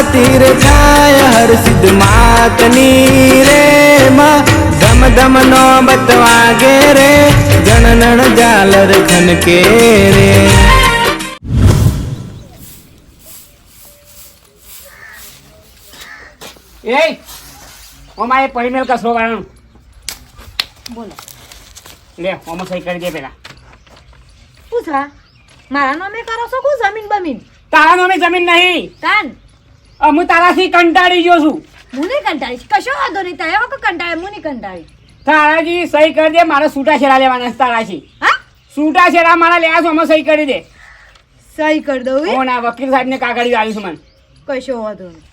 આરતી રે થાય હર્ષિદ સિદ્ધ માતની રે માં ધમ ધમ નો બતવાગે રે જણનણ જાલર ખનકે રે એ ઓમાં એ પરિમેલ કસરો વાળાનું. બોલો. લે ઓમાં સહી કરી દે પેલા. પૂછા મારા નામે કરો છો કો જમીન બમીન? તારા નામે જમીન નહીં. તાન. હું તારાથી કંટાળી ગયો છું. હું નહીં કંટાળીશ કશો વાંધો નહીં તારે વખત કંટાળે મુને કંટાળી. તારાજી સહી કરી દે મારે છૂટા છેડા લેવાના છે તારાજી. હા? છૂટા છેડા મારા લેવા છે અમે સહી કરી દે. સહી કરી દઉં હું? ના વકીલ સાહેબ ને કાગળી આવીશ મને. કશો વાંધો નહીં.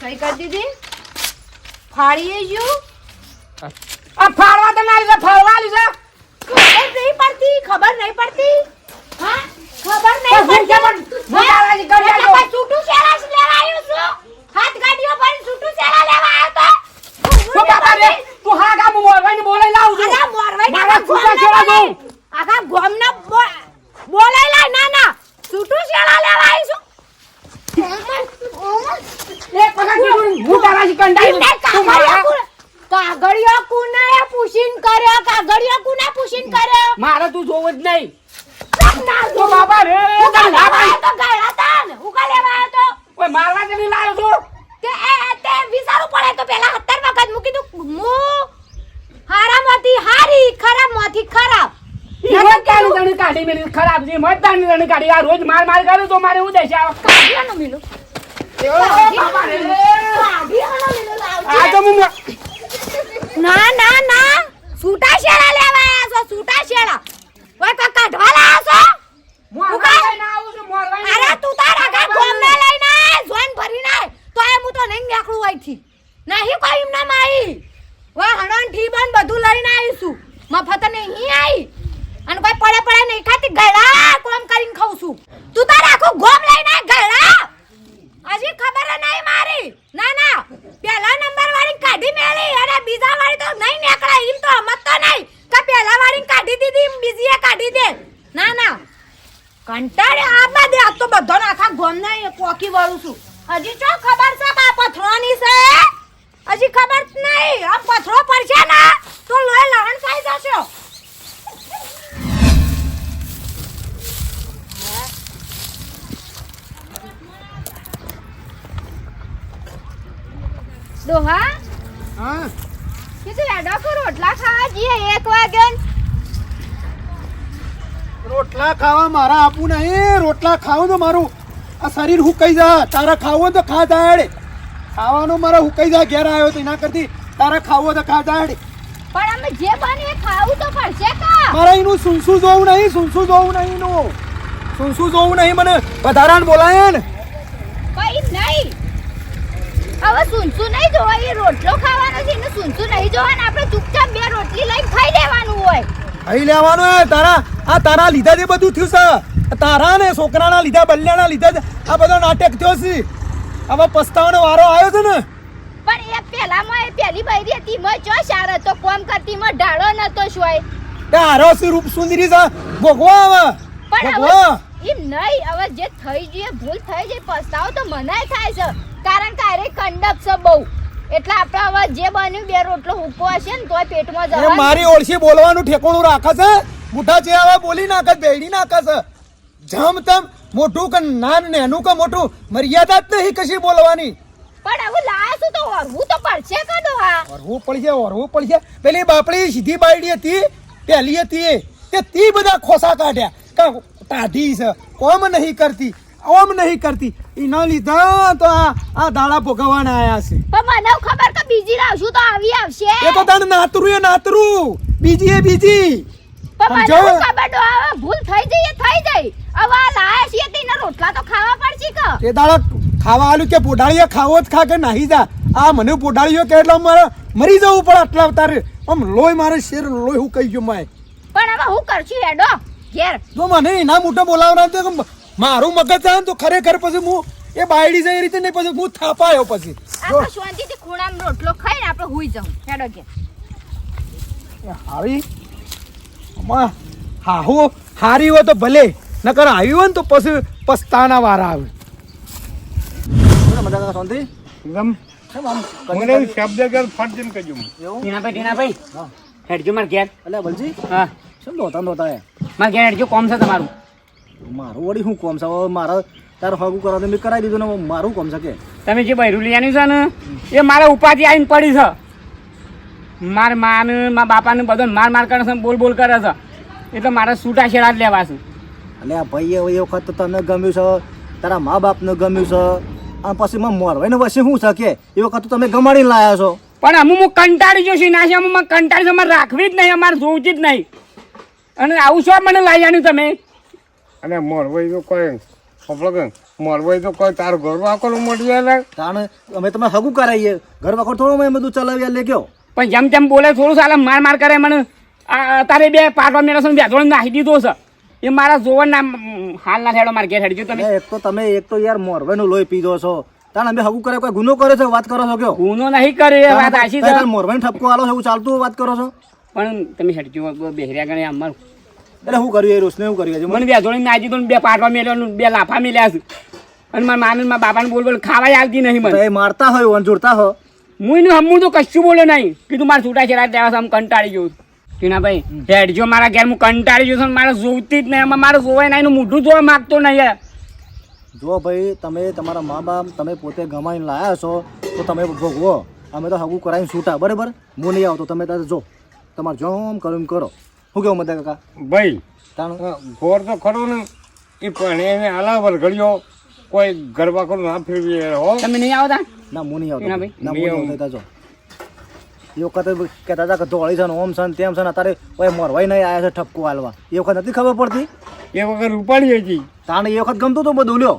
સહી કરી દીધી? ફાડીએ જો આ ફાળવા તો ના લીધા ફાળવા લીધા ખબર નહીં પડતી ખબર નહીં પડતી. હા? ખબર તો નહીં પણ હું તારાજી કરી એટલે છૂટું લેવા આવ્યો છું? હાથ ગાડીઓ ભરી છૂટું શેરા લેવા આવ્યો તો? તો બાપા રે તું હા કામ મોરવાઈને બોલાઈ લાવું છું. અલા મોરવાઈ મારા છૂટા છેડા જોઉં. આખા ગોમના બોલાઈ લાય ના ના. છૂટું શેરા લેવા આવી છું એક વખત કીધું. તું કાગળિયો કુ- પૂછીન કર્યો કાગળિયો કુને પૂછીન કર્યો. મારે તું જોવું જ નહીં. તો બાપા રે ભાઈ. તો ગાયડા તાન ઉગા લેવા આવ્યો તો ઓય મારવા જઈને લાયો છું તે એ તે વિચારવું પડે તો પેલા સત્તર વખત મૂકી તું હું હારામાંથી હારી ખરાબમાંથી ખરાબ ઈ મતદારની કાઢી મેલી ખરાબ છે મતદારની તને કાઢી આ રોજ માર માર કરે તો મારે ઉદય છે કાઢિયાનો રે ના ના ના સૂટા શેડા લેવા આવ્યા છો સૂટા શેડા કોઈ કાઢવા લાયા છો મોરવાઈ લઈને આવું છું, મોરવાઈ અરે તું તારા ઘર લઈને જોઈન ભરીને આય. તો એ હું તો નહીં નીકળું અહીંથી. નહીં કોઈ એમના માઈ. વા હણન ઠીબન બધું લઈને આવીશું. મફત નહીં આવી અને કોઈ પડે પડે નહીં ખાતી ગળા કોમ કરીને ખાઉં છું. તું તારા આખું ગોમ લઈને ગયડા. હજી ખબર નહીં મારી ના ના પહેલા નંબર વાળી કાઢી મેલી અને બીજા વાળી તો નહીં નીકળાય એમ તો હમત તો નહીં કે પહેલા વાળી કાઢી દીધી બીજી એ કાઢી દે. ના ના. કંટાળે આબા દે આ તો બધો આખા ગોમના એ કોકી વાળું છું. હજી ચો ખબર છે કે પથરો પથરોની છે? હજી ખબર નહીં. આ પથરો પડશે ને, તો લોહી લહણ થઈ જશો. ડોહા હા. રોટલા ખાવા જઈએ એક વાગે રોટલા ખાવા મારા આપું નહીં રોટલા ખાવું તો મારું. આ શરીર હુકાઈ જા તારા ખાવો તો ખા દાડ. ખાવાનું મારા હુકાઈ જા ઘેર આવ્યો તો એના કરતી. તારા ખાવો તો ખા દાડ. પણ અમે જે બને ખાવું તો પડશે કા? મારા એનું સુનસુ જોવું નહીં સુનસુ જોવું નહીં નું સુનસુ જોવું નહીં મને. વધારાને બોલાય ને કઈ નહીં હવે સુનસુ નહીં જોવા એ રોટલો ખાવાનો છે ને સુનસુ નહીં જોવાનું આપણે ચૂપચાપ બે રોટલી લઈને ખાઈ લેવાનું હોય. અહીં લેવાનું હે તારા આ તારા લીધા જે બધું થયું છે. તારા ને છોકરાના લીધા બલ્યાના લીધા આ બધો નાટક થયો છે. હવે પસ્તાવાનો વારો આવ્યો છે ને. પણ એ પેલામાં એ પેલી બૈરી હતી મય ચો સાર તો કોમ કરતી માં ઢાળો નતો શોય તારો છે રૂપ સુંદરી છે. ભોગવા હવે. પણ હવે એમ નહીં હવે જે થઈ જોઈએ ભૂલ થઈ ગઈ પસ્તાવો તો મનાય થાય છે. કારણ કે અરે કંડક છે બહુ. એટલે આપણે હવે જે બન્યું બે રોટલો હુકો હશે ને તોય પેટમાં જવા મારી ઓળખી બોલવાનું ઠેકોણું રાખે છે? બુઢા છે હવે બોલી નાખે બેડી નાખે છે. જમ તમ મોટું કે નાન નેનું કે મોટું મર્યાદા જ નહીં કશી બોલવાની. પણ હવે લાયા છું તો વરવું તો પડશે કદો હા? ઓરવું પડશે ઓરવું પડશે. પેલી બાપડી સીધી બાયડી હતી પહેલી હતી. તે તી બધા ખોસા કાઢ્યા. કે ટાઢી છે કોમ નહીં કરતી. ઓમ નહીં કરતી. એના લીધા તો આ આ દાડા ભોગવવાના આયા છે. પણ મને ખબર કે બીજી લાવશું તો આવી આવશે. એ તો તને નાતરું એ નાતરું. બીજી એ બીજી. પણ મને ખબર તો હવે ભૂલ થઈ જઈએ થઈ જાય. હવે આ લાયા છીએ તેના રોટલા તો ખાવા પડશે કે? તે દાડા ખાવા આલું કે પોડાળીએ ખાવો જ ખા કે નાહી જા? આ મને પોડાળીઓ કે એટલે મારે મરી જવું પડે આટલા તારે આમ લોહી મારે શેર લોહી હું કહી ગયો માય. પણ હવે હું કરશું હેડો. ઘેર. તો મને એના મોટો બોલાવના તો મારું મગજ જાય ને તો ખરેખર પછી હું એ બાયડી જાય એ રીતે નહીં પછી હું થાપાયો પછી. આપણે શાંતિથી ખૂણામાં રોટલો ખાઈને આપણે હુઈ જાઉં. હેડો કે. આવી આમાં હાહુ હારી હોય તો ભલે નકર આવી હોય ને તો પછી પસ્તાના વારા આવે. મજા શાંતિ? એકદમ. શબ્દ કહેજો ટીનાભાઈ ટીનાભાઈ. હેડજો માર ઘેર. એટલે બલજી? હા. શું દોતા દોતા માર ઘેર હેડજો કોમ છે તમારું. મારું વળી શું કોમ છે? હવે મારા તારે હગું કરો તો મેં કરાવી દીધું ને મારું કોમ છે કે? તમે જે બૈરું લેવાનું છે ને એ મારા ઉપાધિ આવીને પડી છે. માર માને મારા બાપાને બધો માર માર કરે છે બોલ બોલ કરે છે. એટલે મારે છૂટા છેડા જ લેવા છે. એટલે આ ભાઈ એ વખત તો તને ગમ્યું છે તારા મા બાપને ગમ્યું છે અને પછી માં મોરવાઈને પછી શું છે કે? એ વખત તો તમે ગમાડીને લાયા છો. પણ અમુક હું કંટાળી જોશું ના છે અમુક મને કંટાળી છે અમારે રાખવી જ નહીં અમારે જોવું જ નહીં. અને આવું છો મને લાવી આણ્યું તમે? અને મોરવાઈ તો કોઈ આપણો કે મોરવાઈ તો કોઈ તારું ઘર વાકોલું મળી જાય તાણે અમે તમે હગું કરાવીએ ઘર વખત થોડું અમે બધું ચલાવીએ લે ગયો. પણ જેમ જેમ બોલે થોડું સાલે માર માર કરે મને. તારે બે પાટવા મેળો છે બે જોડે નાખી દીધો છે. એ મારા જોવન ના હાલ ના થેડો મારે ઘેર હેડજો તમે. એક તો તમે એક તો યાર મોરવાઈનું લોહી પીધો છો. તાણે અમે હગું કરે કોઈ ગુનો કરે છે વાત કરો છો કયો? ગુનો નહીં કરે એ વાત આશી છે. મોરવાઈને ઠપકો આલો છો એવું ચાલતું વાત કરો છો? પણ તમે હેડજો બેહર્યા ગણે અમારું એટલે શું કર્યું એ રોશને શું કર્યું મને બે જોડે નાજી તો બે પાટવા મેળ્યા બે લાફા મેલ્યા છે. અને મારા મામી મારા બાપાને બોલ બોલ ખાવા આવતી નહીં મને. એ મારતા હોય અને જોડતા હો. હું ને હમું તો કશું બોલ્યો નહીં. કીધું મારે છૂટા છેડા દેવા છે આમ કંટાળી ગયું ટીનાભાઈ હેડજો મારા ઘેર હું કંટાળી ગયો છું મારે જોવતી જ નહીં. એમાં મારે જોવાય નહીં મોઢું જોવા માગતો નહીં. જો ભાઈ તમે તમારા મા બાપ તમે પોતે ગમાઈને લાયા છો તો તમે ભોગવો અમે તો હગું કરાવીને છૂટા બરાબર? હું નહીં આવતો તમે તારે જો. તમારે જોમ કરો એમ કરો. શું કેવું મદા કાકા? ભાઈ તાણ? ગોર તો ખરો ને એ પણ એને અલાવર ઘડ્યો કોઈ ગરબા કરું ના ફેરવી હો. તમે નહીં આવતા? ના હું નહીં આવતો? ના હું નહીં આવતો જો એ વખતે કહેતા હતા કે ધોળી છે ને ઓમ છે ને તેમ છે ને અત્યારે કોઈ મોરવાઈ નહીં આવ્યા છે ઠપકો હાલવા. એ વખત નથી ખબર પડતી? એ વખત ઉપાડી હતી. તાણે એ વખત ગમતું હતું બધું લ્યો.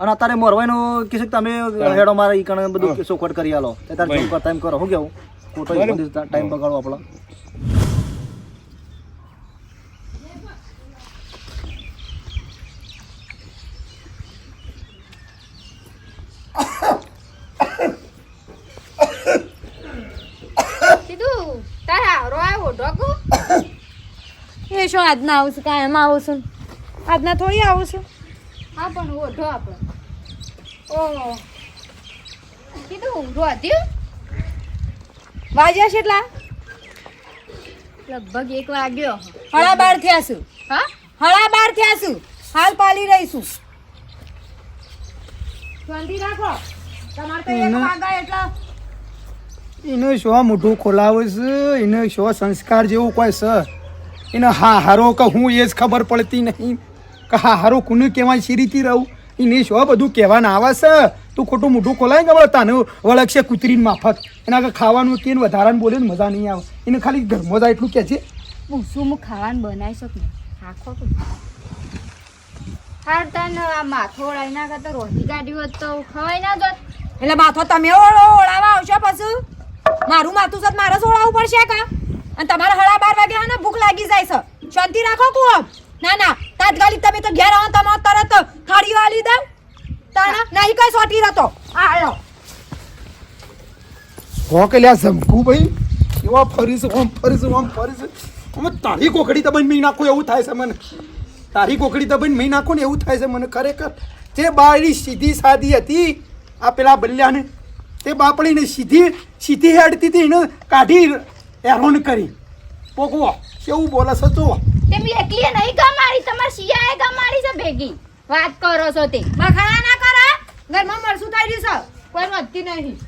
અને અત્યારે મોરવાઈનું કે તમે હેડો મારે ઈ કણે બધું સોખવટ કરી આલો. તારે કરતા એમ કરો. શું કેવું? ખોટો ટાઈમ બગાડો આપણો કીધું તારે હારો આવ્યો ઢોકુ શું આજના આવું છું કાંઈ એમાં આવું છું આજના થોડી આવું છું હા પણ ઓઢો આપણે. ઓહો કીધું રોધ્યું વાગ્યા કેટલા લગભગ એક વાગ્યો. હળા બાર થયા છું હા? હળા બાર થયા છું હાલ પાલી રહીશું. શાંતિ રાખો. તમારે તો એક વાગા એટલે. એને શો મોઢું ખોલાવે છે એને શો સંસ્કાર જેવું કોઈ છે? એને હા હારો કે હું એ જ ખબર પડતી નહીં. કે હા હારો કોને કહેવાય સી રીતે રહું? એને શો બધું કહેવાના આવે છે? તું ખોટું મોઢું ખોલાય ને તને? વળગશે કૂતરીની માફક. એના કે ખાવાનું કે વધારાને બોલે ને મજા નહીં આવે. એને ખાલી ઘરમાં જાય એટલું કહે છે. પૂછું હું ખાવાનું બનાવી શકું? આખો હાર તને માથો ઓળાઈ ના કરતા રોટી કાઢી હોત તો ખવાય ના જોત. એટલે માથો તમે ઓળો ઓળાવા આવશો પછી? મારું માથું સત મારે ઓળાવવું પડશે કા? અને તમારે હળા બાર વાગે હા ને ભૂખ લાગી જાય છે. શાંતિ રાખો કુમ ના ના તાત્કાલિક તમે તો ઘેર આવો તમારે તરત થાળી વાળી દઉં. તાણા નહીં કઈ સોટી રહેતો. આયો હો કે લ્યા ઝમકું ભાઈ. એવા ફરીશું ઓમ ફરીશું ઓમ ફરીશું. અમે તારી કોકડી તો બન નાખો એવું થાય છે મને. તારી કોકડી બન નાખો નાખું ને એવું થાય છે મને ખરેખર. જે બાળી સીધી સાદી હતી આ પેલા બલ્યાને તે બાપડીને સીધી સીધી હેડતી હતી એને કાઢી હેરોન કરી. પોકવો કેવું બોલે છે તું? તેમ મેં એકલીએ નહીં ગમાડી તમારી શિયાએ ગમાડી છે ભેગી. વાત કરો છો તે. બખાડા ના કરા. ઘરમાં મરસું થઈ રહ્યું છે. કોઈ વધતી નહીં.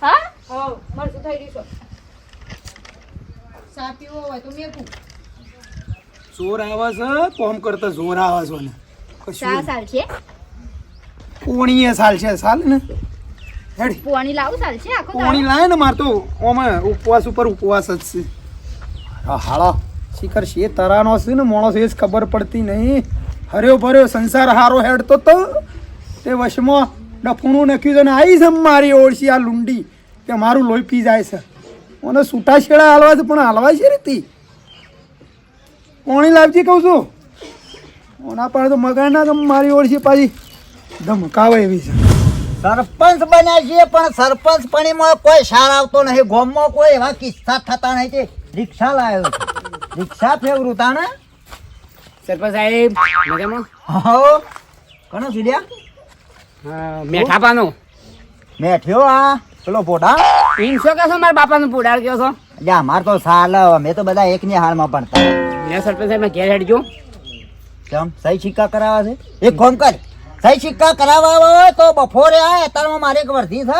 હા? હા મરસું થઈ રહ્યું છે. સાપીઓ હોય તો મેં જોર આવે છે કોમ કરતા જોર આવે છે ને. કશું સાલ છે? કોણીએ સાલ છે સાલ ને. પોણી લાવું આખો પોણી લાય ને માર તો. ઓમાં ઉપવાસ ઉપર ઉપવાસ જ છે. હા હાલો શિખર છે તરાનો છે ને માણસ એ ખબર પડતી નહીં. હર્યો ભર્યો સંસાર હારો હેડતો તો. તે વશમાં ડફુણું નાખ્યું છે ને આવી છે મારી ઓળશી આ લુંડી. કે મારું લોહી પી જાય છે. મને છૂટા છેડા હાલવા છે પણ હાલવા છે રીતી. કોણી લાવજી કહું છું. ઓના પણ તો મગાઈ ના મારી ઓળશી પાછી ધમકાવે એવી છે. સરપંચ બન્યા છીએ પણ સરપંચ પણીમાં કોઈ સાર આવતો નહીં ગોમમાં કોઈ એવા કિસ્સા થતા નહીં કે રિક્ષા લાવ્યો રિક્ષા ફેવરું તાને સરપંચ સાહેબ મજામાં? હો. કોનો સીડ્યા હા, મેઠા પાનો મેઠ્યો આ? પેલો એમ શું છો મારા બાપાનો પુડાર કયો છો? જા માર તો સાલ અમે તો બધા એકની હાલમાં ભણતા. મેં સરપંચ સાહેબ ઘેર હેડજો. કેમ? સહી સિક્કા કરાવવા છે? એક કામ કર. સહી સિક્કા કરાવવા હોય તો બપોરે આ અત્યારમાં મારે એક વર્ધી છે.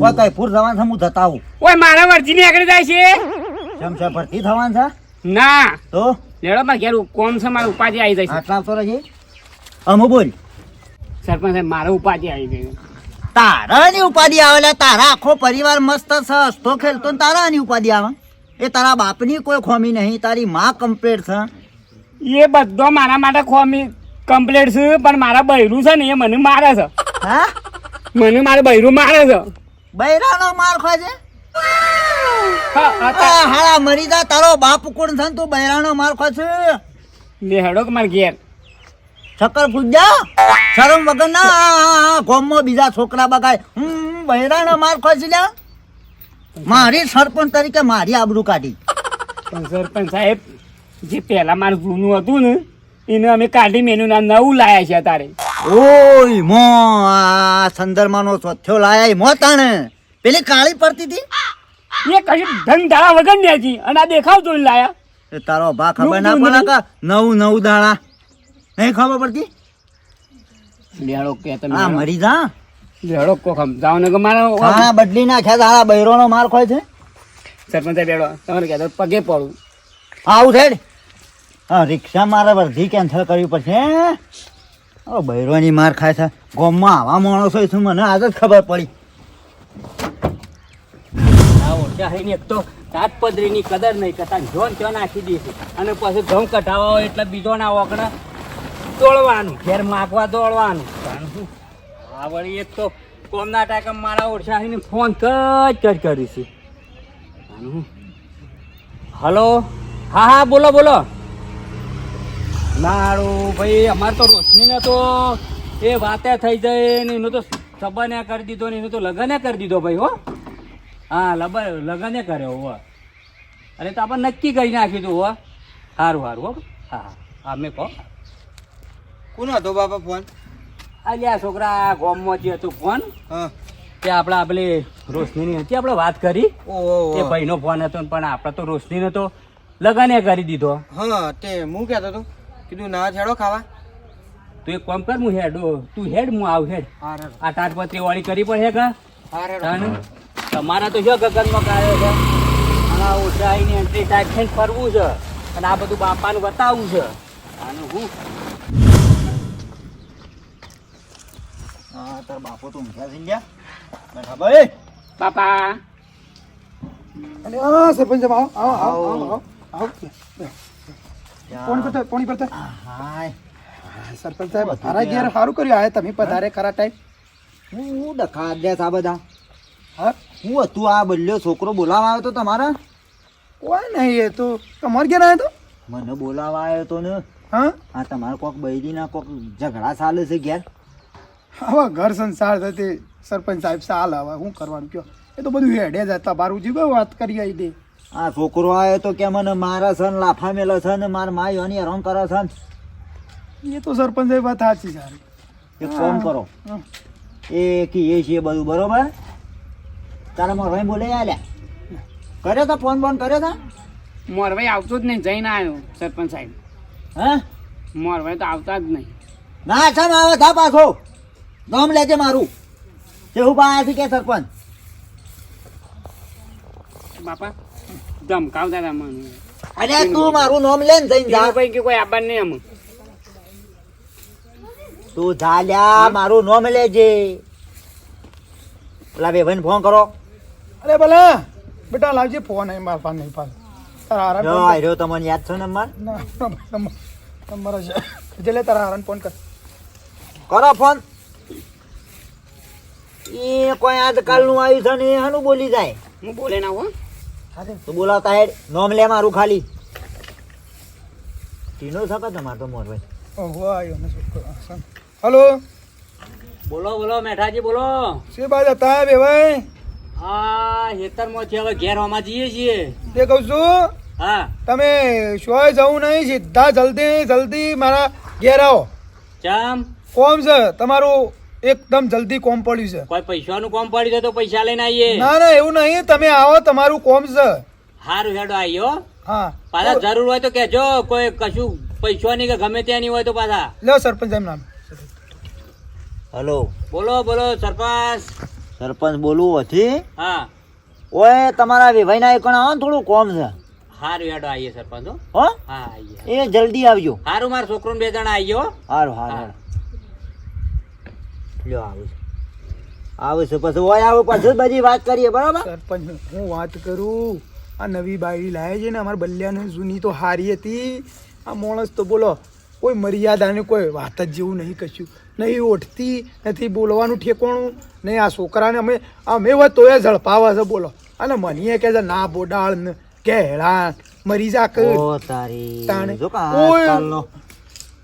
ઓય કઈ પૂર જવાનું છે હું જતા આવું. ઓય મારા વર્જીની આગળ જાય છે? કેમ છે ભરતી થવાનું છે? ના. તો? લેડો મારા ઘેર કોમ છે મારું ઉપાધિ આવી જાય છે આટલા તો રહી. અમુ બોલ. સરપંચ સાહેબ મારો ઉપાધિ આવી ગઈ તારાની ઉપાધિ આવે લે તારા આખો પરિવાર મસ્ત છે હસતો ખેલતો ને તારાની ઉપાધિ આવે. એ તારા બાપની કોઈ ખોમી નહીં તારી માં કમ્પ્લેટ છે. એ બધો મારા માટે ખોમી. કમ્પ્લીટ છે પણ મારા બૈરું છે ને એ મને મારે છે. હા? મને મારે બૈરું મારે છે. બૈરાનો માર ખોય છે? હા, હા, મરી જા તારો બાપ કોણ છે તું બૈરાનો માર ખો છે? લે હેડો કે માર ઘેર. શક્કર પૂજા શરમ વગર ના આ બીજા છોકરા બગાય. હમ બૈરાનો માર ખો છે લ્યા. મારી સરપંચ તરીકે મારી આબરૂ કાઢી. પણ સરપંચ સાહેબ જે પહેલા મારું જૂનું હતું ને એને અમે કાઢી મેનું નામ નવું લાયા છે તારે. ઓય મો આ સંદર્માનો ચોથ્યો લાયા મો તાણે. પેલી કાળી પડતી હતી? એ કશું ધન ધારા વગર ને હતી અને આ દેખાવ જોઈને લાયા. એ તારો ભા ખબર ના પડે કે નવ નવ દાણા નહીં ખબર પડતી? લેડો કે તમે આ મરી જા. લેડો કો સમજાવો ને કે મારા હા બદલી નાખ્યા તારા બૈરોનો માર ખોય છે. સરપંચ બેડો તમારે કહેતો પગે પડું. આવું છે હા રિક્ષા મારે વર્ધી કેન્સલ કરવી પડશે ઓ, બૈરોની માર ખાય છે. ગોમમાં આવા માણસો છું, મને આજ જ ખબર પડી. આ ઓછા હઈને એક તો સાત પદરીની કદર નહીં કરતા જોન ત્યાં નાખી દઈશું અને પછી ઘઉં કઢાવા હોય એટલે બીજો ના દોડવાનું ઘેર માગવા દોડવાનું. એક તો કોમના ટાકા મારા હઈને ફોન કચ કચ કરીશું કારણ હલો હા હા, બોલો બોલો. મારું ભાઈ અમારે તો રોશનીને તો એ વાતે થઈ જાય ને એનું તો સંબંધ કરી દીધો ને એનું તો લગ્ન કરી દીધો ભાઈ હો. હા લબ લગન કર્યો હો. અરે તો આપણે નક્કી કરી નાખ્યું તું હો. સારું સારું હો. હા હા. મેં કહો. કોનો હતો બાપા ફોન અલ્યા છોકરા ગોમમાં જે હતું ફોન હા. તે આપણે આપણે રોશનીની હતી આપણે વાત કરી. એ ભાઈનો ફોન હતો પણ આપણે તો રોશનીનો તો લગને કરી દીધો. હા તે હું કહેતો હતો? કીધું ના છેડો ખાવા. તું એક કામ કર હું હેડ તું હેડ હું આવ હેડ. આ આ તાટપત્રી વાળી કરી પણ કે? કા તમારા તો શું ગગનમાં કાયો છે. આ ઉઠાઈને એન્ટ્રી ટાઈપ થઈને ફરવું છે. અને આ બધું બાપાનું બતાવવું છે. આનું હું હા તાર બાપો તો ઊંઘ્યા થઈ ગયા. બેઠા ભાઈ બાપા. અને આ સરપંચ આવો આવો આવો આવો. આવો. કોણ પડતા કોણ પડતા હાય. સરપંચ સાહેબ તારા ઘેર સારું કર્યું. આયા તમે પધારે ખરા ટાઈમ. હું ડખા દે આ બધા? હા? હું હતું આ બલ્યો છોકરો બોલાવા આવ્યો તો તમારા? કોઈ નહીં એ તો તમારે ઘેર આવ્યો તો. મને બોલાવા આવ્યો તો ને. હા? આ તમારે કોક બૈરીના કોક ઝઘડા ચાલે છે ઘેર? હવે ઘર સંસાર થતી સરપંચ સાહેબ ચાલ હવે શું કરવાનું કયો? એ તો બધું હેડે જતા બારું જીવ વાત કરી આવી દે. આ છોકરો આવ્યો તો કે મને મારા છે ને લાફા મેલો છે ને મારા માય એની હેરાન કરે છે એ તો સરપંચ સાહેબ વાત સાચી સારી એક ફોન કરો. હા. એ કીએ છીએ બધું બરોબર? તારા મોરભાઈ ભાઈ બોલે આલ્યા. કર્યો તો ફોન બોન કર્યો તો? મોરભાઈ આવતો જ નહીં જઈને આવ્યો સરપંચ સાહેબ. હે? મોરભાઈ તો આવતા જ નહીં. ના ચાલ આવે? થા પાછો. નામ લેજે મારું. કેવું પાયાથી કે સરપંચ. બાપા ધમકાવતા હતા મને અરે તું મારું નામ લે ને જઈને જા. ભાઈ કે કોઈ આબાન નહીં અમે તું ઝાલ્યા મારું નામ લેજે. પેલા બે ભાઈને ફોન કરો. અરે ભલે. બેટા લાવજે ફોન અહીં મારા પાસે નહીં પાસે તારા હારા જો. આર્યો તમને યાદ છે નંબર? ના નંબર હશે જે. લે તારા હારાને ફોન કર. કરો ફોન એ કોઈ આજકાલનું આવ્યું છે ને એનું બોલી જાય. હું બોલે ના હો. તું બોલાવતા હેડ. નોમ લે મારું ખાલી. ટીનો છે કે તમારે તો ઓહો આવ્યો ને છોકરો. હલો? બોલો બોલો મેઠાજી બોલો. શું બાજ હતા બે ભાઈ? હા હેતરમાંથી છે હવે ઘેર હોમાં જઈએ છીએ. તે કહું છું હા. તમે શોય જવું નહીં સીધા જલ્દી જલ્દી મારા ઘેર આવો. ચામ? કોમ છે તમારું એકદમ જલ્દી કોમ પડ્યું છે. કોઈ પૈસાનું કોમ પડ્યું છે તો પૈસા લઈને આવીએ. ના ના એવું નહીં. તમે આવો તમારું કોમ છે. હારું હેડો આવ્યો હા. પાછા જરૂર હોય તો કેજો કોઈ કશું પૈસાની કે ગમે ત્યાં નહીં હોય તો પાછા. લો સરપંચ એમ નામ. હલો. બોલો બોલો સરપંચ. સરપંચ બોલવું હતી હા. ઓય તમારા વિભાઈ ના એકણ આવો ને થોડું કોમ છે. હારું હેડો આવીએ સરપંચ હો. હો? હા આવીએ એ જલ્દી આવજો. હારું મારા છોકરો બે જણા આવ્યો હારું હારું હા. હારું. લ્યો આવું છે. આવું છે પછી ઓય આવું પછી બધી વાત કરીએ બરાબર? સરપંચ હું વાત કરું? આ નવી બાયડી લાવે છે ને અમારા બલ્યાને જૂની તો હારી હતી. આ માણસ તો બોલો કોઈ મર્યાદાને કોઈ વાત જ જેવું નહીં કશું. નહીં ઓઠતી નથી બોલવાનું ઠેકોણું નહીં આ છોકરાને અમે અમે તોય ઝડપાવે છે બોલો. અને મને કે છે ના બોડાળ ને કે હેળા મરી જા તારી.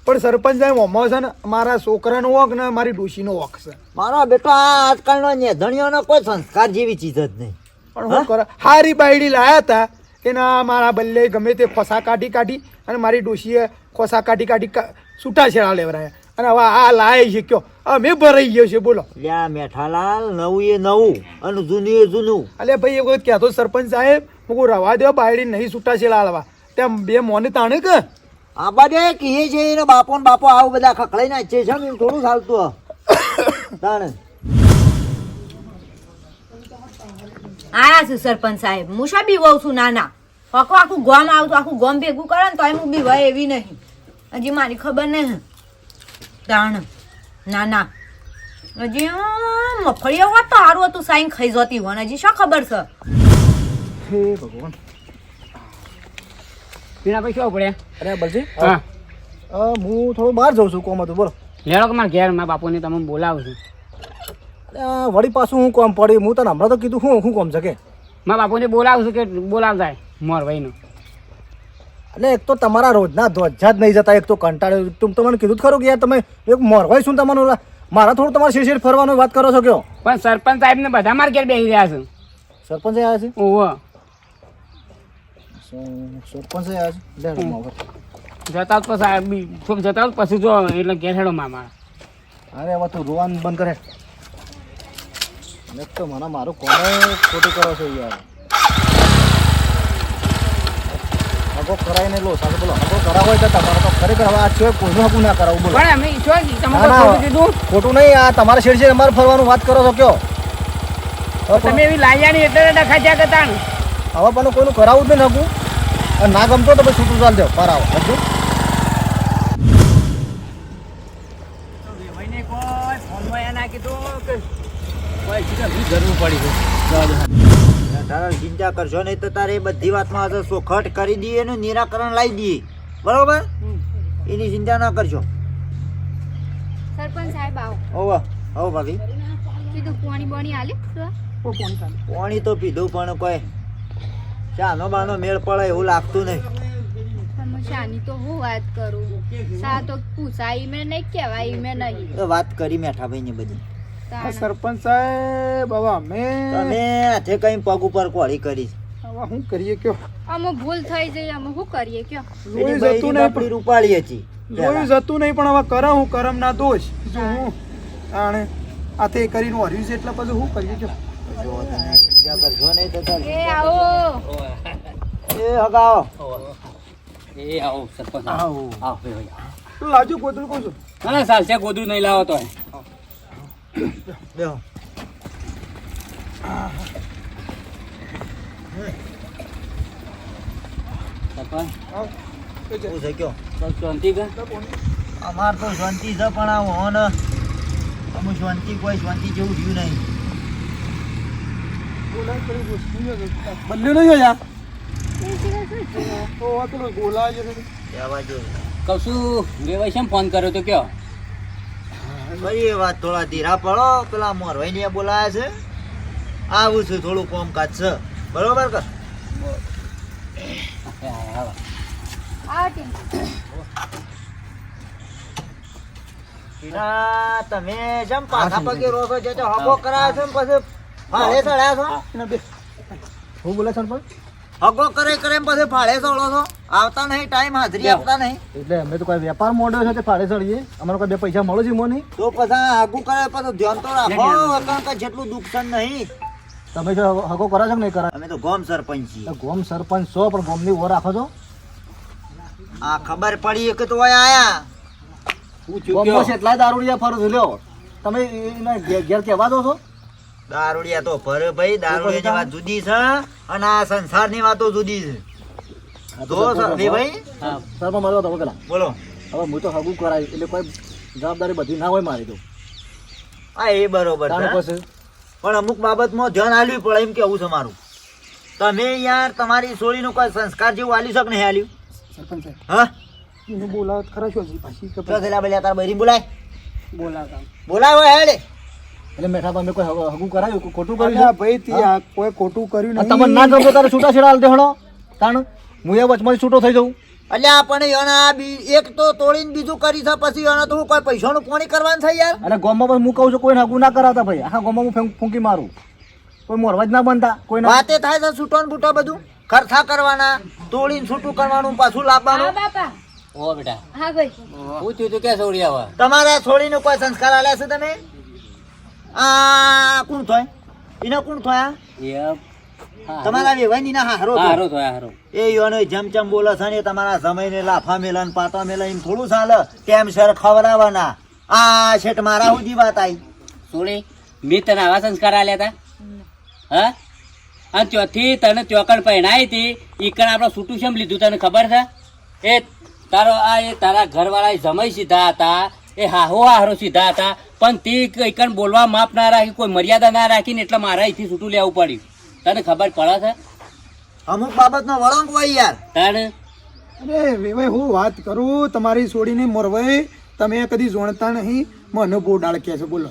પણ સરપંચ સાહેબ ઓમાં છે ને મારા છોકરાનો વોક ને મારી ડોશીનો વોક છે. મારો બેટો આ આજકાલનો નેધણીઓનો કોઈ સંસ્કાર જેવી ચીજ જ નહીં. પણ હું કરે હારી બાયડી લાયા હતા એના મારા બલ્લે ગમે તે ખોસા કાઢી કાઢી અને મારી ડોશીએ ખોસા કાઢી કાઢી છૂટા છેડા લેવરાયા. અને હવે આ લાય છે કયો? અમે ભરાઈ ગયો છે બોલો. લ્યા મેઠાલાલ નવું એ નવું અને જૂનું એ જૂનું. અલે ભાઈ એ વખત કહેતો સરપંચ સાહેબ હું રવા દો બાયડી નહીં છૂટા છેડા લાવવા તેમ બે મોને તાણે કે? આ બધે કહીએ છે એનો બાપો ને બાપો આવું બધા ખખડાઈ નાખે છે એમ થોડું ચાલતું. તાણે. આયા છું સરપંચ સાહેબ. હું શા બીવાઉં છું નાના ના. આખું આખું ગોમ આવતું આખું ગોમ ભેગું કરે ને તો એમ બી બીવાય એવી નહીં. હજી મારી ખબર નહીં તાણ. ના ના. હજી મફળીઓ હોત તો સારું હતું સાઈન ખાઈ જતી હોય હજી શું ખબર છે? હે ભગવાન. પીણા પૈસા પડે અરે બલજી હા. હું થોડું બહાર જઉં છું કોમ હતું બોલો. લેડો કે મારા ઘેર મારા બાપુને તમે બોલાવું છું. અરે, વળી પાછું હું કોમ પડ્યું હું તને હમણાં તો કીધું હું શું કોમ છે કે મારા બાપુને બોલાવું છું કે બોલાવ જાય મોર ભાઈનો એટલે એક તો તમારા રોજના ધ્વજા જ નહીં જતા એક તો કંટાળ્યો. તું તો મને કીધું ખરું કે યાર તમે એક મોરવાઈ શું તમારું મારા થોડું તમારે શેર શેર ફરવાનું વાત કરો છો કયો? પણ સરપંચ સાહેબ ને બધા મારા ઘેર બેસી રહ્યા છે. સરપંચ આવ્યા છે? ઓહો. સરપંચ છે જતા જ પછી બી- જતા પછી જો એટલે ઘેર હેડો મામા. અરે હવે તું રોવાનું બંધ કરે. એક તો મને મારું કોને ખોટું કરો છો યાર? હગો કરાવીને લો સાથે બોલો. હગો કરાવો તો તમારે તો ખરેખર હવે આ છે કોઈનું હગું ના કરાવું બોલો. અમે. ખોટું કીધું? ખોટું નહીં આ તમારે શેર શેર અમારે ફરવાનું વાત કરો છો કયો? તમે એવી લાયાની એટલે ડખા જ્યાં હવે પણ કોઈનું કરાવવું જ નહીં નાખું અને ના ગમતો તો પછી છૂટું ચાલજો. પર આવો. બધું કોઈ ફોનમાં ના કીધું કે કોઈ કીધું બી જરૂર પડી છે તારે ચિંતા કરશો નહીં તો તારે બધી વાતમાં આજે સોખટ કરી દઈએ એનું નિરાકરણ લાવી દઈએ બરોબર? એની ચિંતા ના કરશો. સરપંચ સાહેબ આવો. ઓવા આવો ભાભી. કીધું પોણી બોણી આલે. પાણી તો પીધું પણ કોઈ. ચાનો બાનો મેળ પડે એવું લાગતું નહીં. શાની તો હું વાત કરું? સા તો પૂછાય મેં નહીં કહેવાય મેં નહીં. વાત કરી મેઠાભાઈ ની બધી સરપંચ સાહેબ હવે અમે તમે હાથે કઈ પગ ઉપર કોળી કરી હવે શું કરીએ કયો? અમે ભૂલ થઈ જઈ અમે શું કરીએ કયો? એની જતું નહીં રૂપાળી હતી જતું નહીં પણ હવે કરે હું કરમ ના દોષ. જો હું. આણે આતે કરીને હર્યું છે એટલે પછી શું કરીએ કયો? જો તમે નહીં તો એ આવો. એ હગાવો. એ આવો સરપંચ આવો. આવો. ભાઈ તું લાવજો ગોદડું કહું છું? ના ના ચાલશે ગોદરું નહીં લાવો તો બેહો. સરપંચ શાંતિ કે અમાર તો શાંતિ છે પણ આ હોન શાંતિ કોઈ શાંતિ જેવું રહ્યું નહીં. બંને નહીં હોય તો આ પેલો ગોલા છે. કશું વેવાઈ શેમ ફોન કર્યો તો કયો? ભાઈ એ વાત થોડા ધીરા પડો. પેલા મોરવાઈ બોલાયા છે. આવું છું થોડું કોમકાજ છે. બરોબર કર તમે જેમ પાછા પગે રહો છો જે તે હગો કરાયો છે ને પછી એ ચડ્યા છો? હું. બોલે સરપંચ હગો કરે કરે પછી ફાળે છો? આવતા નહીં ટાઈમ હાજરી આપતા નહીં. એટલે અમે તો કોઈ વેપાર મોડ્યો છે તે ફાળે ચડીએ અમારે કોઈ બે પૈસા મળે છે મોની તો પછી આગું કરે પછી ધ્યાન તો રાખો. કારણ કે જેટલું નહીં. તમે જો હગો કરા છો કે નહીં કરો અમે તો ગોમ સરપંચ છીએ. ગોમ સરપંચ છો પણ ગોમની ઓર રાખો છો? આ ખબર પડી કે તો આયા. ગોમમાં એટલા દારૂડિયા ફરો લ્યો. તમે એને ઘેર કહેવા દો છો? દારૂડિયા તો ભરે ભાઈ દારૂડિયાની વાત જુદી છે અને આ સંસારની વાતો જુદી છે. જો સરવી ભાઈ. સરપંચ મારો તમે પેલા. બોલો. હવે હું તો હગું કરાય એટલે કોઈ જવાબદારી બધી ના હોય મારી તો. હા એ બરોબર છે. પણ અમુક બાબતમાં ધ્યાન આલ્યું પડે એમ કેવું છે મારું? તમે યાર તમારી સોળીનો કોઈ સંસ્કાર જેવું આલ્યું છે કે નહીં આલ્યું? સરપંચ. હા? એને બોલાવત ખરા હજી? પાછી તો બોલાય બોલાવતા. બોલાવો હેડે. એટલે મેઠા તમે કોઈ હગું કરાયું? કોઈ ખોટું કર્યું ભાઈ ત્યાં કોઈ ખોટું કર્યું નહીં તમને ના ગમતો તારે છૂટા છેડા હાલ દેહણો તાણ હું એ વચમાંથી છૂટો થઈ જાઉં. એટલે આપણે એના બી એક તો તોડીને બીજું કરી છે પછી એના તો હું કોઈ પૈસાનું પોણી કરવાનું થઈ યાર? અને ગોમમાં પણ હું કહું છું કોઈને હગું ના કરાવતા ભાઈ. આખા ગોમમાં હું ફેંક- ફૂંકી મારું. કોઈ મોરવા જ ના બનતા કોઈ ના વાતે થાય છે છૂટો ને બૂટો બધું? ખર્ચા કરવાના તોડીને છૂટું કરવાનું પાછું હા લાવવાનું ઓ બેટા. હા ભાઈ. પૂછ્યું તું કે છોડી આવા? તમારા છોડીને કોઈ સંસ્કાર આલ્યા છે તમે? આ કોણ થાય? એના કોણ થયા એ તમારા વેવાઈ ના હારો થાય. હારો હારો. એ યોનો જેમ જેમ બોલે છે ને તમારા સમયને લાફા મેલા ને પાટા મેલા એમ થોડું ચાલે. ટેમ સર ખવડાવવાના? આ શેઠ મારા સુધી વાત આવી સોડી મેં તને આવા સંસ્કાર આલ્યા હતા હા? અને ત્યાંથી તને ચોકડ પહેણાઈ હતી ઈકણ આપણે છૂટું શેમ લીધું તને ખબર છે? એ તારો આ એ તારા ઘરવાળા જમાઈ સીધા હતા એ હાહો હારો સીધા હતા પણ તે ઈકણ બોલવા માપ ના રાખી કોઈ મર્યાદા ના રાખીને એટલે મારા અહીંથી છૂટું લેવું પડ્યું. તને ખબર પડે છે? અમુક બાબતનો વળંક હોય યાર. તારે અરે વેવાઈ હું વાત કરું તમારી છોડીને મોરવાઈ તમે કદી જોણતા નહીં મને બહુ ડાળ કે છે બોલો.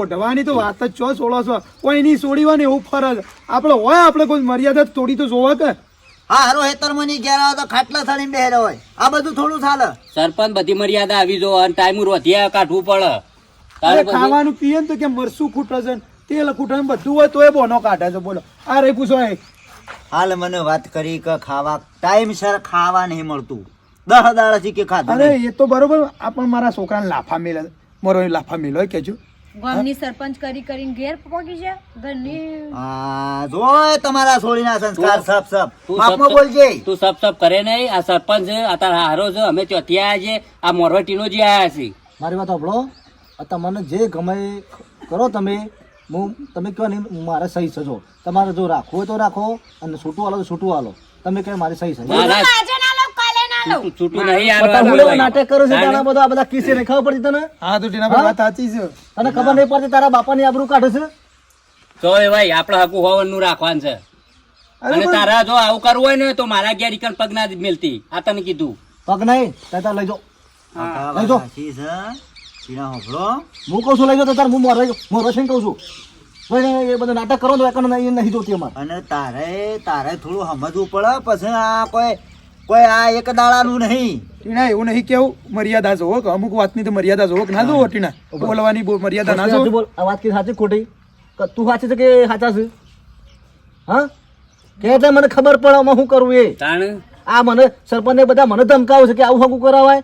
ઓઢવાની તો વાત જ છો સોળો છો કોઈ નહીં છોડી હોય ને એવું ફરજ. આપણે હોય આપણે કોઈ મર્યાદા તોડી તો જોવા કે? હા હારો હેતરમની ઘેર આવે તો ખાટલા થાળીને બેહેરો હોય. આ બધું થોડું ચાલે. સરપંચ બધી મર્યાદા આવી જો અને ટાઈમ રોધિયા કાઢવું પડે. તારે અરે ખાવાનું પીએ ને તો કે મરસું ખૂટે છે તેલ ખૂટે બધું હોય તોય બોનો કાઢે છે બોલો. આ રે પૂછો હાલ મને વાત કરી કે ખાવા ટાઈમસર ખાવા નહીં મળતું. દહ દાડાથી કે ખાધું અરે એ તો બરોબર આ પણ મારા છોકરાને લાફા મેલે મોરો લાફા મેલો કેજો. ગામની સરપંચ કરી કરીને ઘેર પહોંચી છે? ઘરની આ જોય તમારા છોડીના સંસ્કાર સબ સબ તું બોલજે. તું સબ સબ કરે નહીં. આ સરપંચ આ તારા હારો છે અમે ચોથી આયા છે આ મોરવટીનો જે આયા છે મારી વાત સાંભળો. આ તમને જે ગમે કરો તમે હું તમે કહો નહીં મારે સહી સજો તમારે જો રાખવું હોય તો રાખો અને છૂટું હાલો તો છૂટું હાલો તમે કહે મારે સહી છે? છૂટું- નહીં નાટક કરો છો તારા બધા આ બધા કિસ્સે નહીં. ખબર પડતી તને? હા તો ટીના પર વાત સાચી છે. તને ખબર નહીં પડતી તારા બાપાની આબરૂ કાઢે છે? તો એ ભાઈ આપણે હકુ હોવાનું રાખવાનું છે. અને તારા જો આવું કરવું હોય ને તો મારા ઘેર ઈકણ પગ ના મેલતી. આ તને કીધું. પગ નહીં તાર લઈ લઈ. ટીના હોભળો. હું કહું છું લઈ જાઓ તો તાર હું મોરવા મોરવા છે કહું છું. એ બધા નાટક કરો તો એકણ નહીં નહીં જોતી અમારે. અને તારે તારે થોડું સમજવું પડે. પછી આ કોઈ કોઈ આ એક દાડાનું નહીં. ટીણા એવું નહીં કેવું મર્યાદા જોવો કે અમુક વાતની તો મર્યાદા જોવો કે ના જોવો ટીણા. બોલવાની મર્યાદા ના જોવો બોલ આ વાત કે સાચી ખોટી? તું સાચી છે કે સાચા છે? હા? કે એટલે મને ખબર પડે આમાં શું કરવું એ. આ મને સરપંચને બધા મને ધમકાવે છે કે આવું હગું કરાવાય?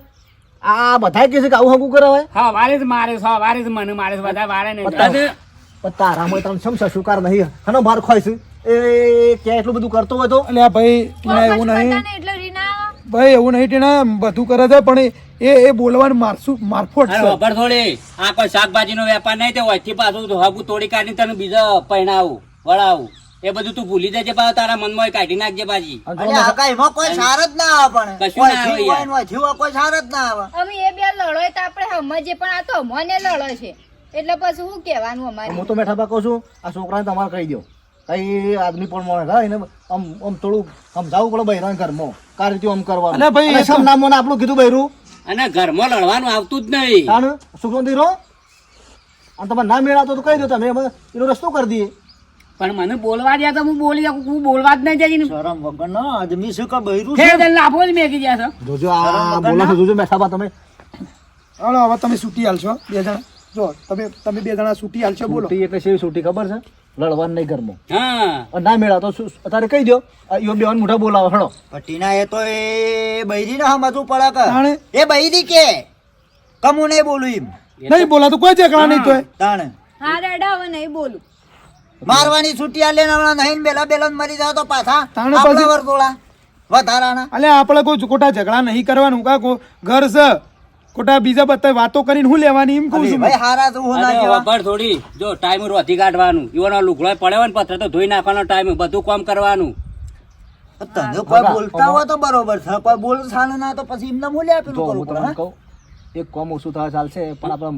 આ બધા કે છે કે આવું હગું કરાવાય? હા વારે જ મારે છો વારે જ મને મારે બધા વારે નહીં પણ તારામાં તને શમ સ્વીકાર નહીં. હનો માર ખોય છે. એ ક્યાં એટલું બધું કરતો હોય તો? એટલે ભાઈ ટીના એવું નહીં. ભાઈ એવું નહીં ટીના બધું કરે છે પણ એ એ બોલવાનું મારસું મારફોટ છે. ખબર થોડી. આ કોઈ શાકભાજી નો વેપાર નહીં તે વચ્ચે પાછું હગુ તોડી કાઢીને તને બીજો પહેણાવું વળાવું. એ બધું તું ભૂલી જજે પાછો તારા મનમાં કાઢી નાખજે પાછી. એમાં કોઈ સાર જ ના આવે પણ. કશું ના આવે જીવ કોઈ સાર જ ના આવે. અમે એ બે લડો તો આપણે સમજીએ પણ આ તો મને લડો છે. એટલે પછી શું કહેવાનું અમારે? હું તો મેઠા પાકો કહું છું આ છોકરાને તમારે કહી દો. કઈ આદમી પણ મળે હા એને આમ આમ થોડું સમજાવવું પડે બૈરાન ઘરમાં. કાર રીતે આમ કરવાનું. અને ભાઈ, અને એ તો- સમ નામ મને આપણું કીધું બહેરું અને ઘરમાં લડવાનું આવતું જ નહીં. કારણ સુગંધી રહો. અને તમારે ના મેળાતો તો કહી દો તમે એનો રસ્તો કરી દઈએ. પણ મને બોલવા દે તો હું બોલી શકું હું બોલવા જ નહીં જઈને શરમ વગર ના આદમી શું કે બહેરું છે લાફો જ મેકી ગયા છો. જોજો આ બોલો છો જોજો મેઠા બા તમે. હાલો હવે તમે છૂટી હાલશો બે જણા. જો તમે તમે બે જણા સૂટી હાલશો બોલો. સૂટી એટલે શેવી સૂટી? ખબર છે? લડવાન નહીં ઘરમાં. હા. ના મેળા તો અત્યારે કહી દો આ યો બેવાન મોઢા બોલાવો હળો પટીના એ તો એ બૈરી ને સમજવું પડે કે એ બૈરી કે? કમું નહીં બોલું એમ. નહીં બોલા તો કોઈ ઝઘડા નહીં તો તાણે. હા રેડા હવે નહીં બોલું. મારવાની છૂટી આલે ને હમણાં નહીં ને બેલા બેલા મરી જાવ તો પાછા. તાણે પછી- વર્તોળા. વધારાના. અલે આપણે કોઈ ખોટા ઝઘડા નહીં કરવાનું. કા ઘર છે. ખોટા બીજા બધા વાતો કરીને હું લેવાની એમ કહું છું ભાઈ હારા તો હું ના કેવા જેવા થોડી. જો ટાઈમ રોધી કાઢવાનું. ઈવોનો લુગડો પડ્યો હોય ને પત્ર તો ધોઈ નાખવાનો ટાઈમ બધું કામ કરવાનું. તને કોઈ બોલતા હોય તો બરોબર છે. કોઈ બોલ સાનું ના તો પછી એમને મૂલ્ય આપેલું કરવું હું પડે કહું એક કોમ ઓછું થવા ચાલશે. પણ આપણા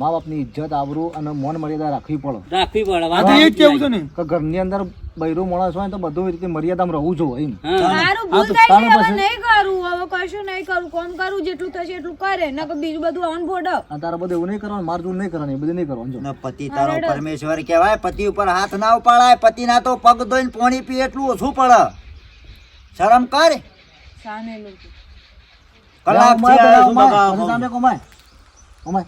મા બાપની ઇજ્જત આવરું અને મોન મર્યાદા રાખવી પડે. રાખવી પડે. વાત એ જ કેવું છે ને? કે ઘરની અંદર બૈરું માણસ હોય તો બધું રીતે મર્યાદામાં રહેવું જોઈએ એમ. મારું ભૂલ થઈ ગઈ હવે નહીં કરું હવે કશું નહીં કરું કોમ કરું જેટલું થશે એટલું કરે નકર બીજું બધું ઓન ફોડો તારે બધું એવું નહીં કરવાનું માર જોડ નહીં કરવાનું એ બધું નહીં કરવાનું જો. પતિ તારો પરમેશ્વર કહેવાય પતિ ઉપર હાથ ના ઉપાડાય પતિ ના તો પગ ધોઈને પાણી પીએ એટલું ઓછું પડે. શરમ કર. સામે લોકો કલાક સામે કોમાય. ઉમાય.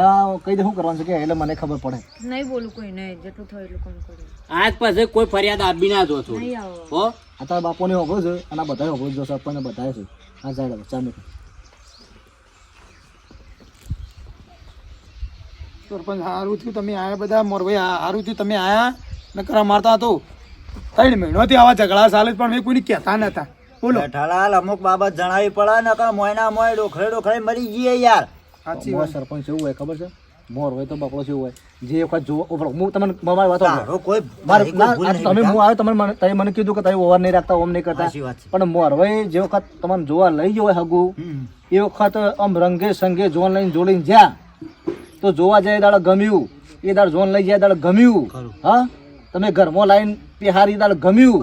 આ કહી દે શું કરવાનું છે કે એટલે મને ખબર પડે. નહીં બોલું કોઈ નહીં જેટલું થયું એટલું કોણ કરે? આજ પછી કોઈ ફરિયાદ આપી ના જો છો નહીં આવો. હો? આ તારા બાપોને હોભો છે અને આ બધા હોભો જો સરપંચ બધા છે. આ જાય હવે ચાલે. સરપંચ સારું થયું તમે આયા બધા મોરભાઈ સારું થયું તમે આયા નકરા મારતા તો ત્રણ મહિનોથી આવા ઝઘડા ચાલે છે પણ મેં કોઈને કહેતા નતા. બોલો. જેઠાલાલ અમુક બાબત જણાવી પડે ને કે મોયના મોય ડોખરે ડોખરે મરી ગયે યાર. સાચી વાત. સરપંચ એવું હોય ખબર છે? મોર હોય તો બકડો જેવું હોય. જે વખત જો ઉભરો, હું તમને મારી વાત કોઈ તમે હું આવ્યો તમે તમે મને કીધું કે તમે ઓવર નહીં રાખતા ઓમ નહીં કરતા. પણ મોર હોય જે વખત તમને જોવા લઈ ગયો હોય હગુ એ વખત આમ રંગે સંગે જોન લઈને જોડીને જ્યાં તો જોવા જાય દાડો ગમ્યું. એ દાડ જોન લઈ જાય દાડ ગમ્યું. હા? તમે ઘરમાં લાઈન પેહારી દાડ ગમ્યું.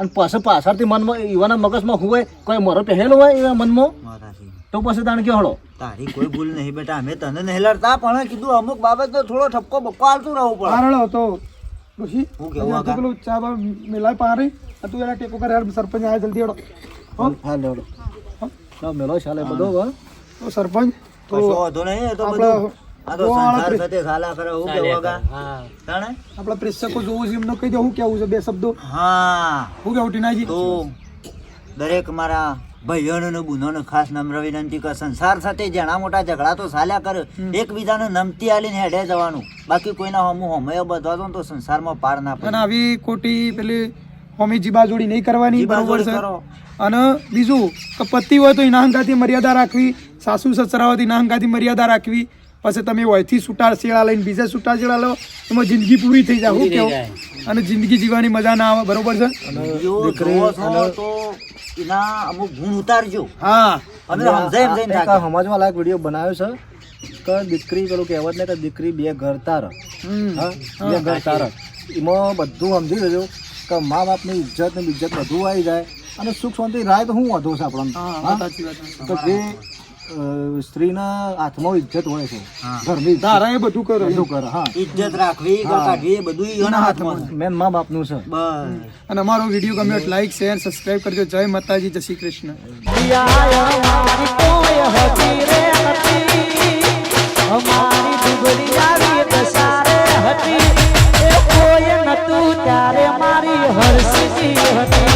અને પાછળ પાછળથી મનમાં એવાના મગજમાં હોય કોઈ મોરો પહેરેલો હોય એવા મનમાં. તો પછી તને કયો હળો. તારી કોઈ ભૂલ નહીં બેટા અમે તને નહીં લડતા પણ કીધું અમુક બાબત તો થોડો ઠપકો બક્કો હાલતું રહેવું પડે. હારળો તો ડોશી હું કેવું આગળ? પેલું ચા બા મેલાય પારી આ તું એના ટેકો કરે યાર સરપંચ આયા જલ્દી હળો. હો? હા લેવડો ના મેલો ચાલે બધો વા તો સરપંચ તો વાંધો નહીં તો બધું. આ તો સંસાર સાથે સાલા કરે હું કેવું હા. તાણે? આપણા પ્રેક્ષકો જોવું છે એમને કહી દે હું કેવું છે બે શબ્દો. હા. હું કેવું ટીનાજી? તો દરેક મારા ભાઈઓને બુનોને ખાસ નમ્ર વિનંતી કે સંસાર સાથે જણા મોટા ઝઘડા તો ચાલ્યા કરે. એકબીજાને નમતી આલીને હેડે જવાનું. બાકી કોઈના હમું હમયો બધો તો સંસારમાં પાર ના અને પડે આવી ખોટી પેલી હોમી જીબાજોડી નહીં કરવાની બરોબર છે? કરો. અને બીજું કે પતિ હોય તો એના હંગાથી મર્યાદા રાખવી સાસુ સસરા હોય તો એના હંગાથી મર્યાદા રાખવી. પછી તમે હોયથી સુટા શેળા લઈને બીજા સુટા શેળા લો એમાં જિંદગી પૂરી થઈ જાય હું કેવું? અને જિંદગી જીવવાની મજા ના આવે બરોબર છે? એના અમુક ગુણ ઉતારજો. હા. અમે સમજાય એમ જઈને એક સમજવા લાયક વીડિયો બનાવ્યો છે કે દીકરી પેલું કહેવત ને કે દીકરી બે ઘર તાર. બે ઘર તાર. એમાં બધું સમજી લેજો કે મા બાપની ઇજ્જત ને ઇજ્જત બધું આવી જાય. અને સુખ શાંતિ રાય તો હું વધુ છે આપણને તો જે સ્ત્રીના હાથમાં ઇજ્જત હોય છે. ઘરની તારા એ બધું કરે બધું કરે હા. ઇજ્જત રાખવી કાઢવી એ બધું એના હાથમાં મેન મા બાપનું છે. અને અમારો વીડિયો ગમ્યો લાઈક શેર સબસ્ક્રાઇબ કરજો. જય માતાજી જય શ્રી કૃષ્ણ. હતી. એ કોઈ નતું ત્યારે મારી હર્ષી હતી.